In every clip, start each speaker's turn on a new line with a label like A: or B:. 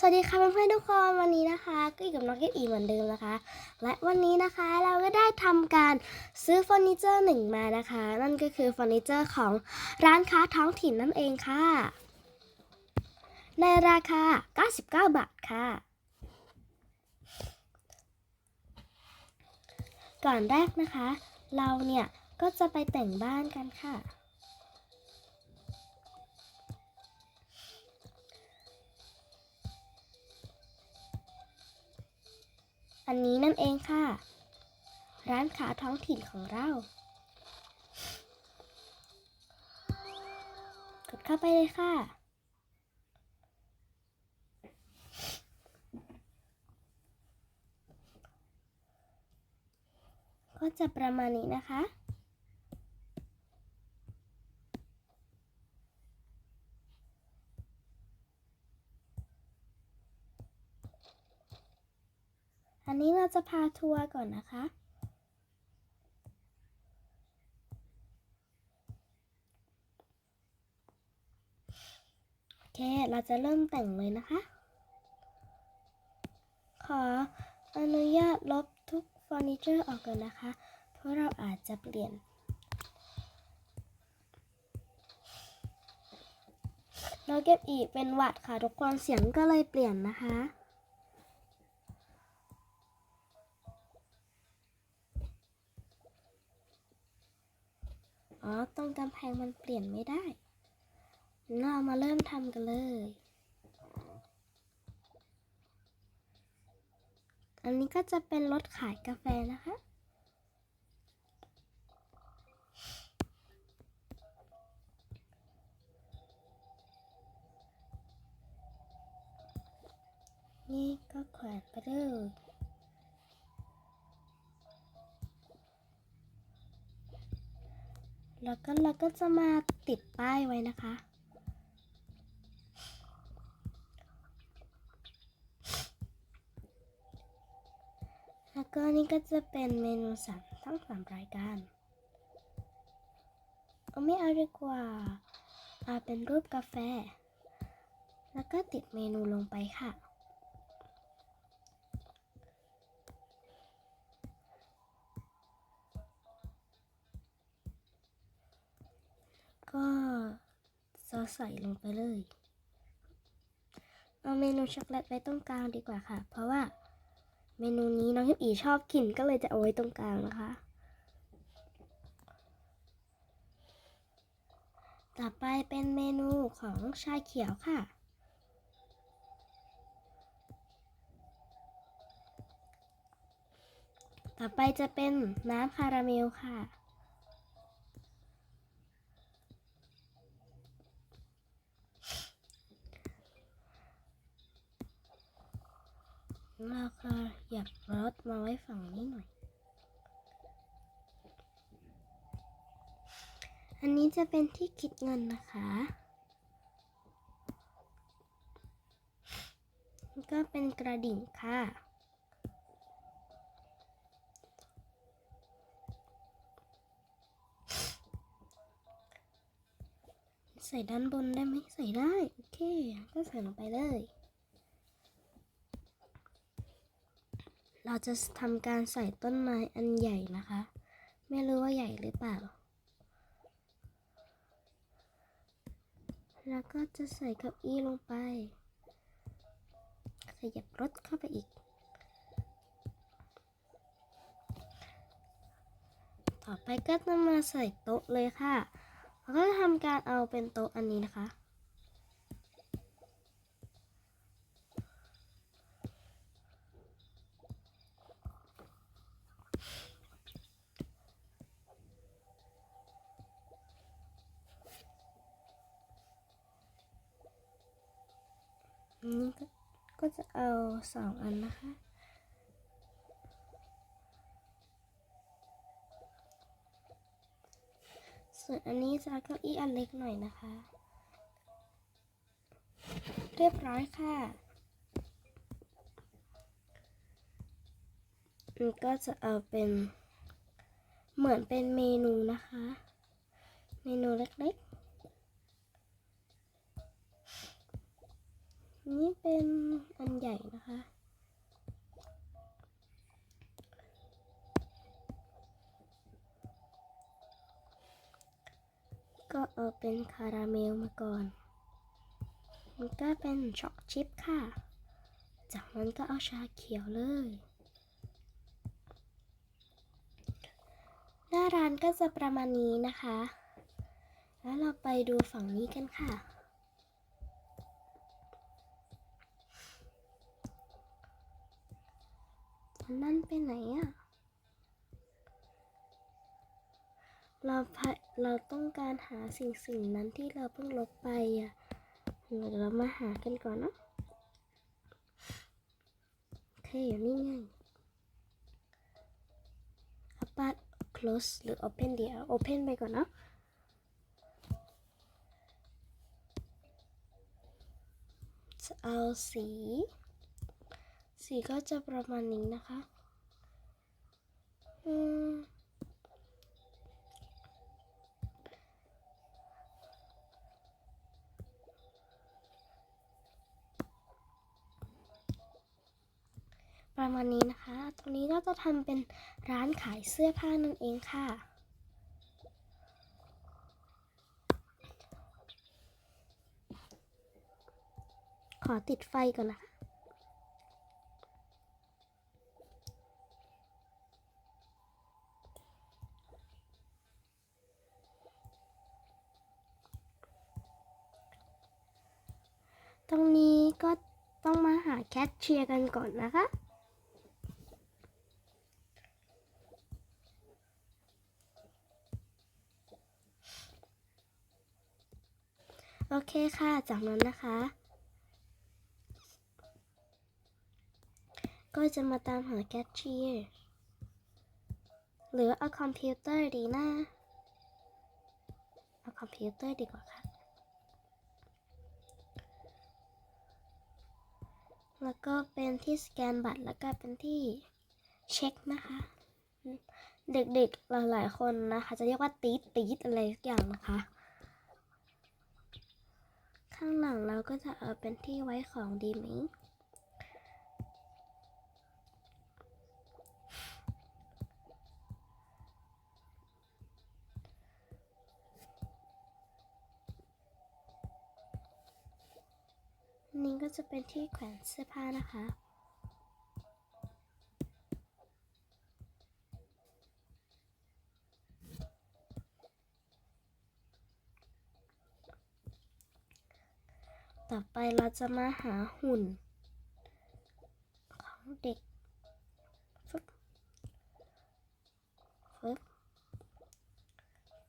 A: สวัสดีค่ะเพื่อนๆทุกคนวันนี้นะคะ ก็อยู่กับน้องเกดอีเหมือนเดิมนะคะ และวันนี้นะคะเราก็ได้ทำการซื้อเฟอร์นิเจอร์หนึ่งมานะคะ นั่นก็คือเฟอร์นิเจอร์ของร้านค้าท้องถิ่นนั่นเองค่ะ ในราคา 99 บาทค่ะ ก่อนแรกนะคะ เราเนี่ยก็จะไปแต่งบ้านกันค่ะ อันนี้นั่นเองค่ะ ร้านค้าท้องถิ่นของเรา กดเข้าไปเลยค่ะ ก็จะประมาณนี้นะคะ นนี้เราจะพาทัวร์ก่อนนะคะ โอเค เราจะเริ่มแต่งเลยนะคะ ขออนุญาตลบทุกเฟอร์นิเจอร์ออกก่อนนะคะ เพราะเราอาจจะเปลี่ยนเราเก็บอีกเป็นวัดค่ะ ทุกคนเสียงก็เลยเปลี่ยนนะคะ อ๋อตรงกำแพงมันเปลี่ยนไม่ได้เรามาเริ่มทำกันเลย อันนี้ก็จะเป็นรถขายกาแฟนะคะ นี่ก็แขวนไปเลย แล้วก็เราก็จะมาติดป้ายไว้นะคะ แล้วก็นี่ก็จะเป็นเมนูสามทั้งสามรายการเอาไม่เอาดีกว่าเอาเป็นรูปกาแฟ แล้วก็ติดเมนูลงไปค่ะ ใส่ลงไปเลย เอาเมนูช็อกโกแลตไว้ตรงกลางดีกว่าค่ะ เพราะว่าเมนูนี้น้องยิบอีชอบกินก็เลยจะเอาไว้ตรงกลางนะคะ ต่อไปเป็นเมนูของชาเขียวค่ะ ต่อไปจะเป็นน้ำคาราเมลค่ะ เราก็อยากรถมาไว้ฝั่งนี้หน่อย อันนี้จะเป็นที่คิดเงินนะคะ ก็เป็นกระดิ่งค่ะใส่ด้านบนได้ไหมใส่ได้ โอเค ก็ใส่ลงไปเลย เราจะทำการใส่ต้นไม้อันใหญ่นะคะ ไม่รู้ว่าใหญ่หรือเปล่า แล้วก็จะใส่เก้าอี้ลงไป ขยับรถเข้าไปอีก ต่อไปก็จะมาใส่โต๊ะเลยค่ะแล้วก็ทำการเอาเป็นโต๊ะอันนี้นะคะ นี้ก็ก็จะเอาสองอันนะคะ ส่วนอันนี้จะเอาเก้าอี้อันเล็กหน่อยนะคะ เรียบร้อยค่ะมันก็จะเอาเป็นเหมือนเป็นเมนูนะคะ เมนูเล็กๆ นี่เป็นอันใหญ่นะคะ ก็เอาเป็นคาราเมลมาก่อน มันก็เป็นช็อกชิปค่ะ จากนั้นก็เอาชาเขียวเลย หน้าร้านก็จะประมาณนี้นะคะ แล้วเราไปดูฝั่งนี้กันค่ะันนั่นไปไหนอะเราพะเราต้องการหาสิ่งสิ่งนั้นที่เราเพิ่งลบไปอะเดี๋ยวเรามาหากันก่อนเนาะโอเคอยู่นี่ไง apart close หรือ open เดียว open ไปก่อนเนาะจะเอาสี สีก็จะประมาณนี้นะคะอืมประมาณนี้นะคะ ตรงนี้ก็จะทำเป็นร้านขายเสื้อผ้านั่นเองค่ะ ขอติดไฟก่อนนะคะ ตรงนี้ก็ต้องมาหาแคทเชียร์กันก่อนนะคะ โอเคค่ะ จากนั้นนะคะ ก็จะมาตามหาแคชเชียร์หรือเอาคอมพิวเตอร์ดีนะ เอาคอมพิวเตอร์ดีกว่าค่ะ แล้วก็เป็นที่สแกนบัตร แล้วก็เป็นที่เช็คนะคะ เด็กๆหลายๆคนนะคะ จะเรียกว่าตีดตีดอะไรสักอย่างนะคะ ข้างหลังเราก็จะเอาเป็นที่ไว้ของดีไหม นี่ก็จะเป็นที่แขวนเสื้อผ้านะคะ ต่อไปเราจะมาหาหุ่น ของเด็กฟึบฟึบ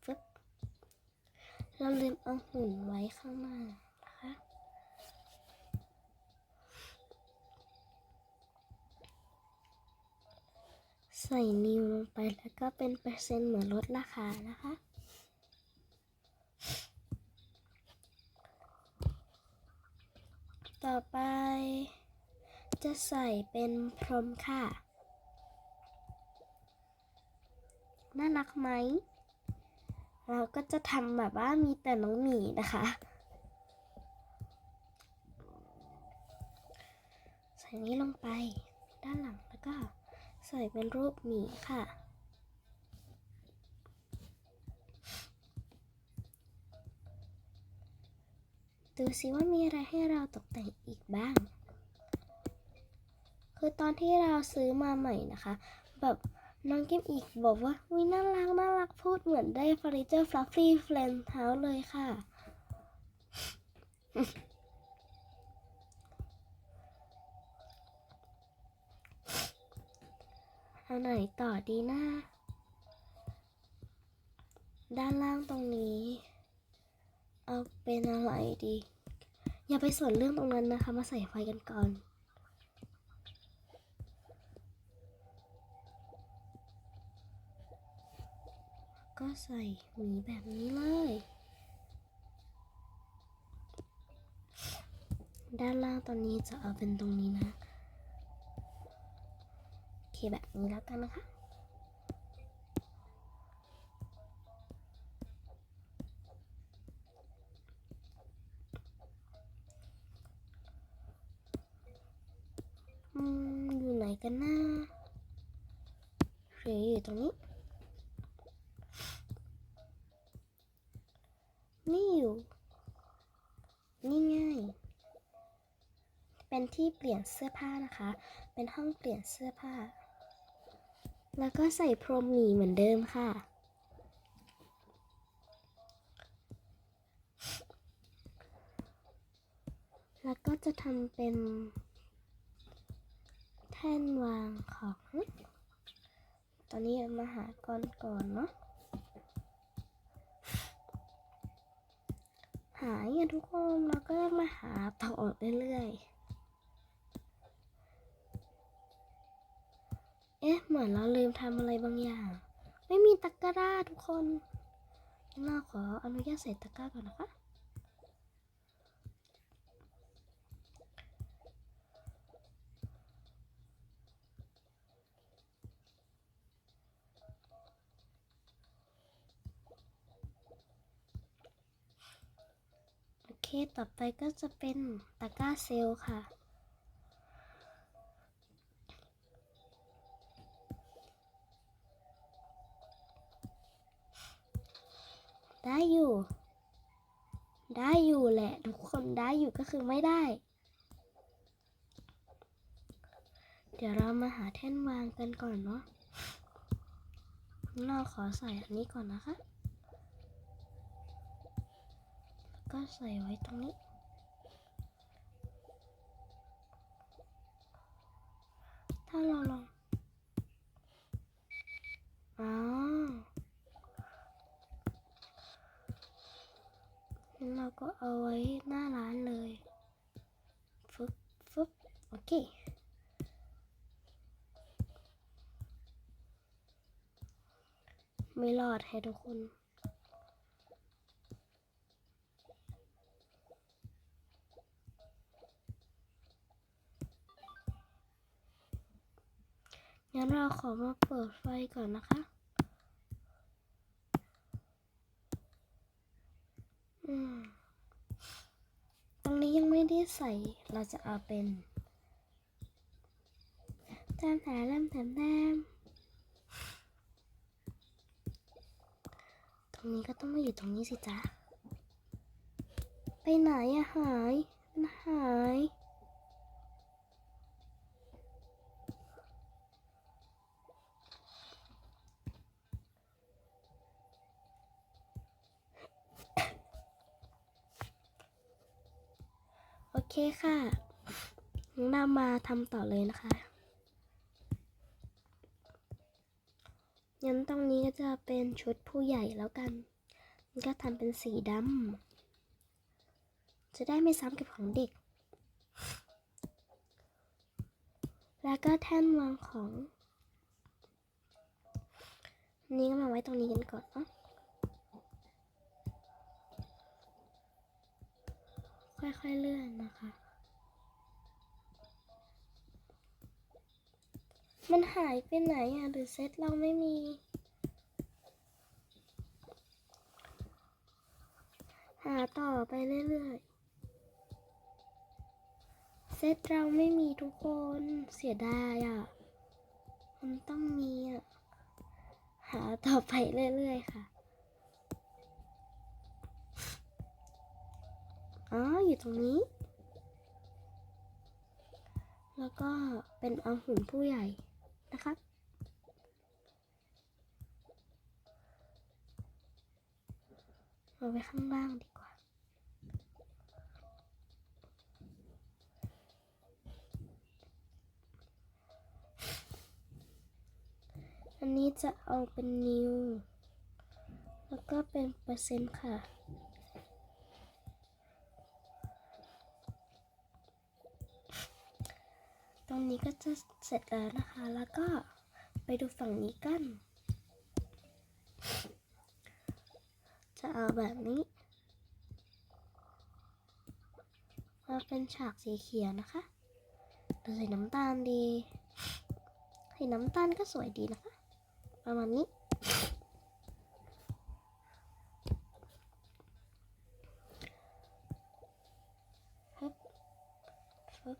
A: ฟึบเราลืมเอาหุ่นไว้ข้างหน้านะคะ ใส่นิวลงไปแล้วก็เป็นเปอร์เซ็นต์เหมือนลดราคานะคะ ต่อไป จะใส่เป็นพรมค่ะ น่ารักไหม เราก็จะทำแบบว่ามีแต่น้องหมีนะคะ ใส่นี้ลงไปด้านหลังแล้วก็ ใส่เป็นรูปหมีค่ะ ดูสิว่ามีอะไรให้เราตกแต่งอีกบ้าง คือตอนที่เราซื้อมาใหม่นะคะ แบบน้องกิมอีกบอกว่าวิน่ารักน่ารักพูดเหมือนได้เฟอร์นิเจอร์ฟลัฟฟี่เฟลนเท้าเลยค่ะ อาไหนต่อดีนะ ด้านล่างตรงนี้ เอาเป็นอะไรดี อย่าไปสนเรื่องตรงนั้นนะคะ มาใส่ไฟกันก่อนก็ใส่หมีแบบนี้เลย ด้านล่างตอนนี้จะเอาเป็นตรงนี้นะ เคแบบนี้แล้วกันนะคะอืมอยู่ไหนกันนะหรืออยู่ตรงนี้ นี่อยู่ นี่ไง่ายเป็นที่เปลี่ยนเสื้อผ้านะคะ เป็นห้องเปลี่ยนเสื้อผ้า แล้วก็ใส่พรมหมีเหมือนเดิมค่ะ แล้วก็จะทำเป็น แท่นวางของ ตอนนี้มาหาก่อนก่อนเนาะ หาอย่างทุกคนเราก็มาหาต่อเรื่อยๆ เอ๊ะ เหมือนเราลืมทำอะไรบางอย่าง ไม่มีตะกร้าทุกคนเราขออนุญาตใส่ตะกร้าก่อนนะคะ โอเค ต่อไปก็จะเป็นตะกร้าเซลล์ค่ะ อยู่ ได้อยู่แหละ ทุกคนได้อยู่ก็คือไม่ได้ เดี๋ยวเรามาหาแท่นวางกันก่อนเนาะเราขอใส่อันนี้ก่อนนะคะ ก็ใส่ไว้ตรงนี้ ถ้าเราลองอ๋อ งั้นเราก็เอาไว้หน้าร้านเลยฟึบฟึบโอเคไม่รอดให้ทุกคน งั้นเราขอมาเปิดไฟก่อนนะคะ อืม ตรงนี้ยังไม่ได้ใส่ เราจะเอาเป็นแต้มแถมแถมแต้มตรงนี้ก็ต้องมาอยู่ตรงนี้สิจ๊ะ ไปไหนอะหาย มันหาย เคค่ะนเรามาทำต่อเลยนะคะ งั้นตรงนี้ก็จะเป็นชุดผู้ใหญ่แล้วกัน ก็ทำเป็นสีดำ จะได้ไม่ซ้ำกับของเด็ก แล้วก็แท่นวางของนนี้ก็มาไว้ตรงนี้กันก่อนเนาะ ค่อยๆเลื่อนนะคะ มันหายไปไหนอะหรือเซตเราไม่มีหาต่อไปเรื่อยๆ เซตเราไม่มีทุกคนเสียดายอะ มันต้องมีอะ หาต่อไปเรื่อยๆค่ะ อ๋อ อยู่ตรงนี้ แล้วก็เป็นเอาหุ่นผู้ใหญ่นะคะเอาไว้ข้างล่างดีกว่า อันนี้จะเอาเป็นนิว แล้วก็เป็นเปอร์เซ็นต์ค่ะ ตรงนี้ก็จะเสร็จแล้วนะคะ แล้วก็ไปดูฝั่งนี้กัน จะเอาแบบนี้ มาเป็นฉากสีเขียวนะคะหรือสีน้ำตาลดี ใสีน้ำตาลก็สวยดีนะคะ ประมาณนี้ ฮึบฟึบ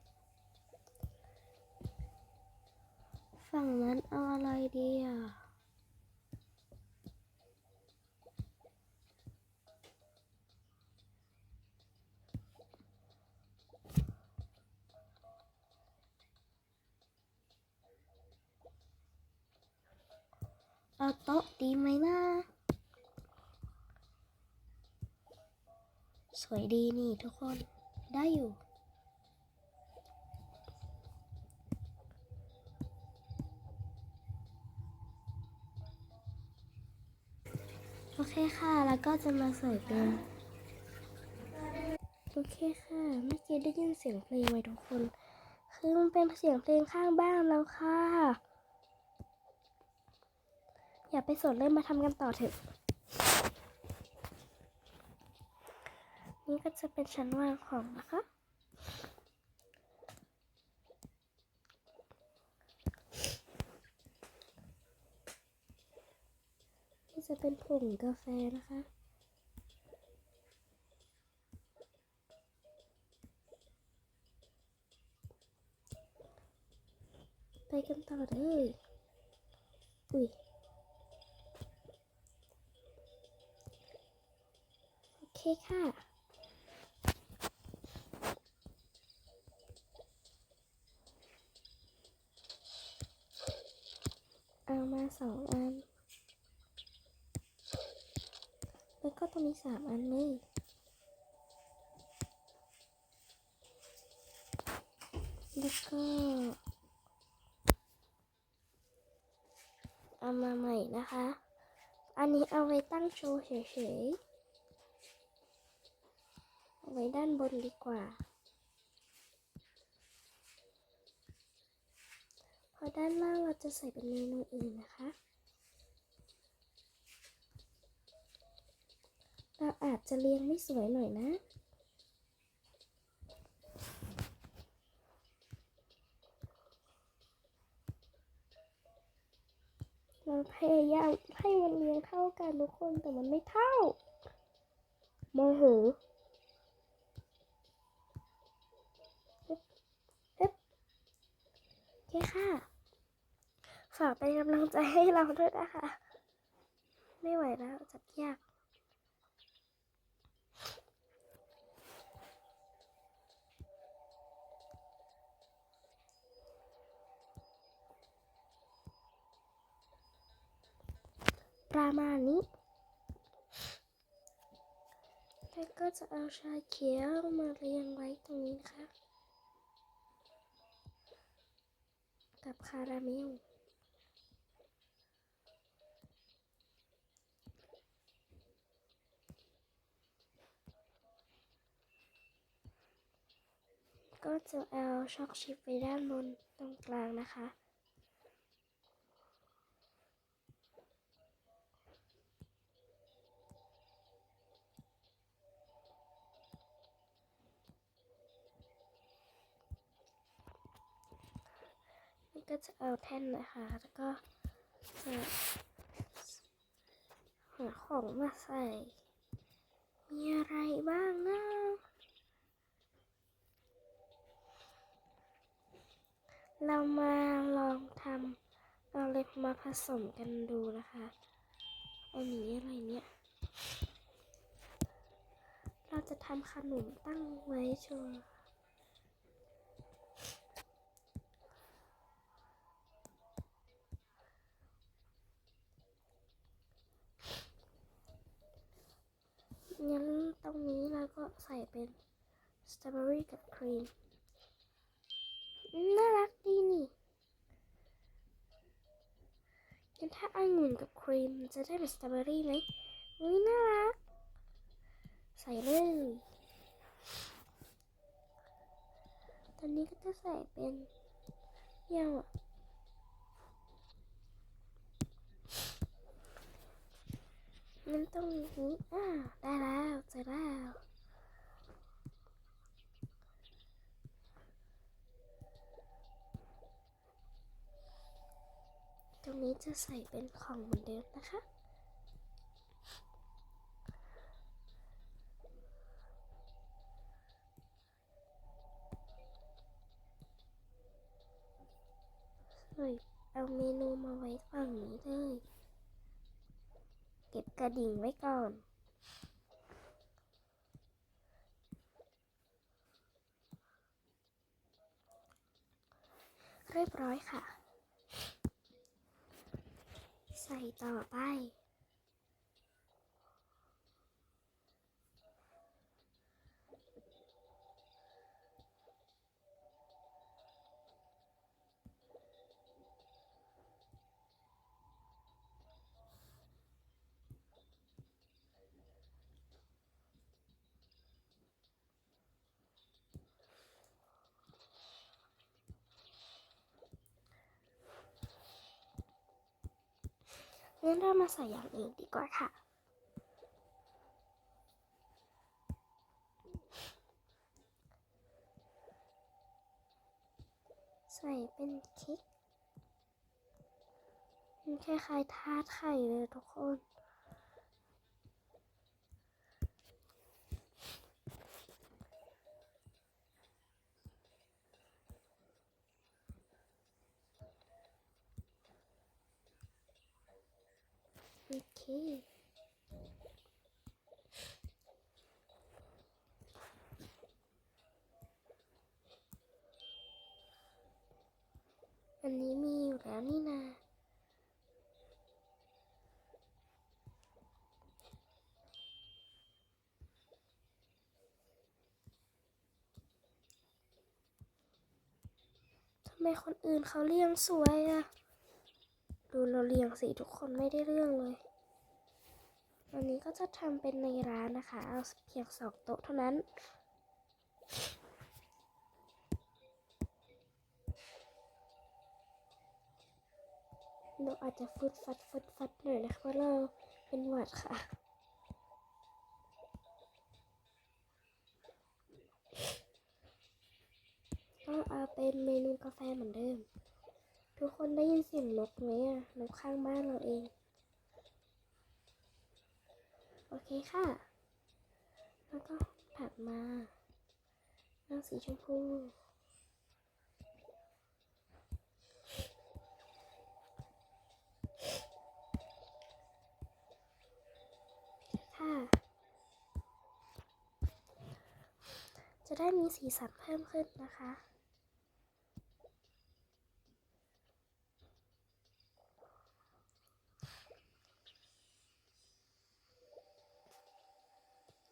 A: ฝั่งนั้นเอาอะไรดีอะ เอาโต๊ะดีไหมนะ ส วยดีนี่ทุกคนได้อยู่ โอเคค่ะ แล้วก็จะมาใส่เป็นโอเคค่ะ เมื่อกี้ได้ยินเสียงเพลงไหมทุกคน คือมันเป็นเสียงเพลงข้างบ้านแล้วค่ะ อย่าไปสนเลยมาทำกันต่อเถอะ นี่ ก็จะเป็นชั้นวางของนะคะ นี่จะเป็นผงกาแฟนะคะไปกันต่อเลยอุ้ยโอเคค่ะ เอามาสองอัน แล้วก็ตรงนี้สามอันเลยแล้วก็เอามาใหม่นะคะ อันนี้เอาไว้ตั้งโชว์เฉยๆ เอาไว้ด้านบนดีกว่า พราะด้านล่างเราจะใส่เป็นเมนูอื่นนะคะ เราอาจจะเรียงไม่สวยหน่อยนะเราพยายามให้มันเรียงเท่ากันทุกคนแต่มันไม่เท่าโมโหเอ๊บเอ๊บ โอเคค่ะฝากเป็นกำลังใจให้เราด้วยนะคะ ไม่ไหวแล้วจับยากประมาณนี้ แล้วก็จะเอาชาเขียวมาเรียงไว้ตรงนี้นะคะ กับคาราเมลก็จะเอาช็อกชิพไปด้านบนตรงกลางนะคะ จะเอาแท่นนะคะ แล้วก็จะหาของมาใส่ มีอะไรบ้างนะเรามาลองทำเอาเล็กมาผสมกันดูนะคะ อันนี้อะไรเนี่ย เราจะทำขนมตั้งไว้โชว์ งั้นตรงนี้เราก็ ใส่เป็นสตรอเบอรี่กับครีม น่ารักดีนี่งั้นถ้าองุ่นกับครีมจะได้เป็นสตรอเบอรี่ไหมอุ้ยน่ารัก ใส่เลย ตอนนี้ก็จะใส่เป็นเยี่ยวอะงั้นตรงนี้อ่าได้แล้วเสร็จแล้ว รงนี้จะใส่เป็นของเหมือนเดิมนะคะเฮ้ยเอาเมนูมาไว้ฝั่งนี้เลย เก็บกระดิ่งไว้ก่อนเรียบร้อยค่ะ ใส่ต่อ งั้นเรามาใส่อย่างอื่นดีกว่าค่ะ ใส่เป็นเค้กมันคล้ายๆทาร์ตไข่เลยทุกคน โอเคอันนี้มีอยู่แล้วนี่นาทำไมคนอื่นเขาเลี้ยงสวยอะดูเราเลี้ยงสิทุกคนไม่ได้เรื่องเลย วันนี้ก็จะทำเป็นในร้านนะคะ เอาเพียงสองโต๊ะเท่านั้น เราอาจจะฟุดฟัดฟุดฟัดหน่อยนะคะเพราะเราเป็นหวัดค่ะก็เอาเป็นเมนูกาแฟเหมือนเดิม ทุกคนได้ยินเสียงนกไหมอะนกข้างบ้านเราเอง โอ เคค่ะ แล้วก็ถัดมาน้ำสีชมพูค่ะ จะได้มีสีสันเพิ่มขึ้นนะคะ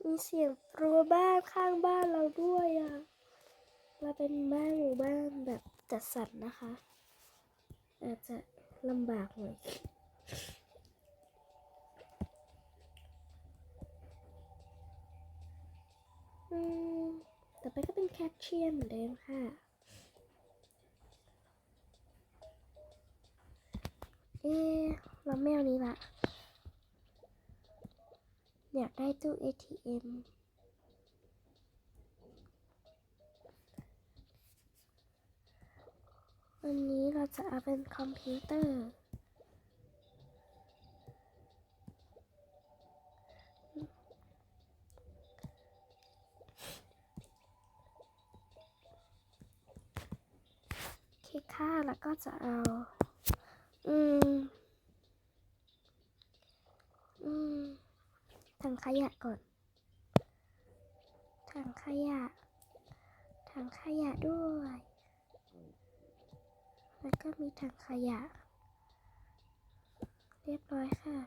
A: มีเสียงรั้วบ้านข้างบ้านเราด้วยอะเราเป็นบ้านหมู่บ้านแบบจัดสรรนะคะ อาจจะลำบากหน่อยอืมต่อไปก็เป็นแคชเชียร์เหมือนเดิมค่ะ เอ๊ะเราไม่เอานี้ละ อยากได้ตู้ ATM วันนี้เราจะเอาเป็นคอมพิวเตอร์โอเคค่ะแล้วก็จะเอา อืม อืม ถังขยะก่อน ถังขยะ ถังขยะด้วย แล้วก็มีถังขยะ เรียบร้อยค่ะ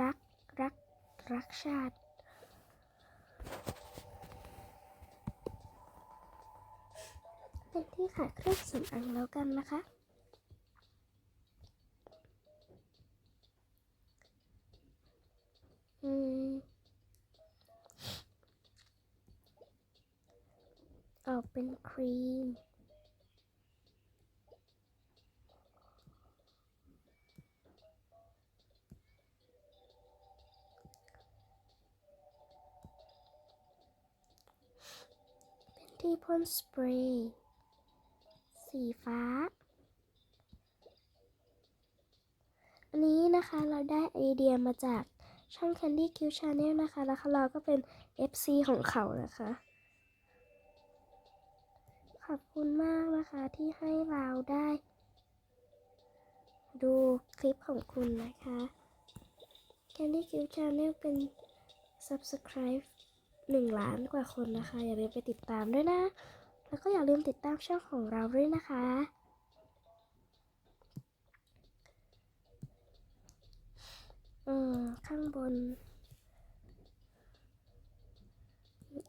A: รัก รัก รักชาติเป็นที่ขายเครื่องสำอางแล้วกันนะคะ อืมออกเป็นครีม เป็นที่พ่นสเปรย์ สีฟ้า อันนี้นะคะเราได้ไอเดียมาจาก ช่อง Candy Q Channel นะคะ แล้วเราก็เป็น FC ของเขานะคะ ขอบคุณมากนะคะที่ให้เราได้ ดูคลิปของคุณนะคะ Candy Cube Channel เป็น Subscribe หนึ่งล้านกว่าคนนะคะ อย่าลืมไปติดตามด้วยนะ แล้วก็อย่าลืมติดตามช่องของเราด้วยนะคะ อืมข้างบน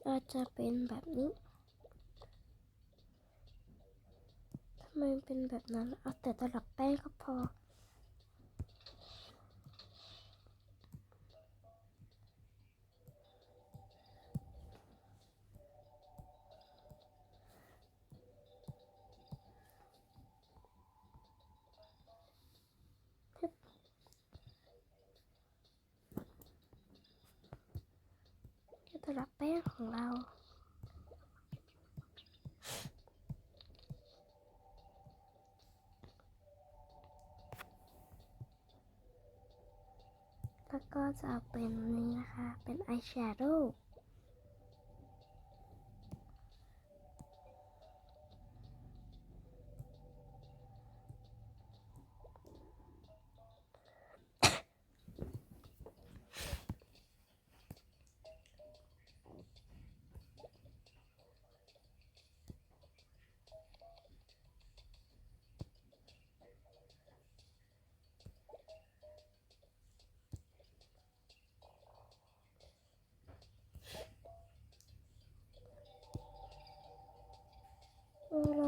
A: อาจจะเป็นแบบนี้ทำไมเป็นแบบนั้น เอาแต่ตลับแป้งก็พอ ก็จะเอาเป็นนี้นะคะ เป็นอายแชโดว์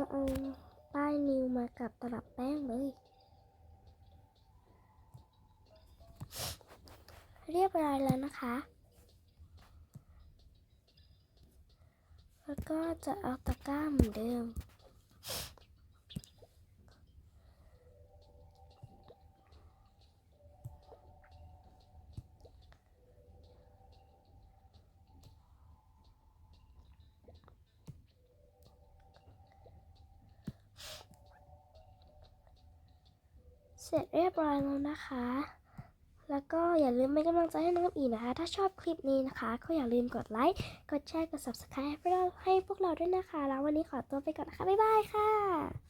A: เอาป้ายนิวมากับตลับแป้งเลย เรียบร้อยแล้วนะคะ แล้วก็จะเอาตะกร้าเหมือนเดิม ร็จเรียบร้อยแล้วนะคะ แล้วก็อย่าลืมเป็นกำลังใจให้น้องอีนะคะ ถ้าชอบคลิปนี้นะคะ ก็อย่าลืมกดไลค์ กดแชร์ กด subscribe ให้พวกเราด้วยนะคะ แล้ววันนี้ขอตัวไปก่อนนะคะ บ๊ายบายค่ะ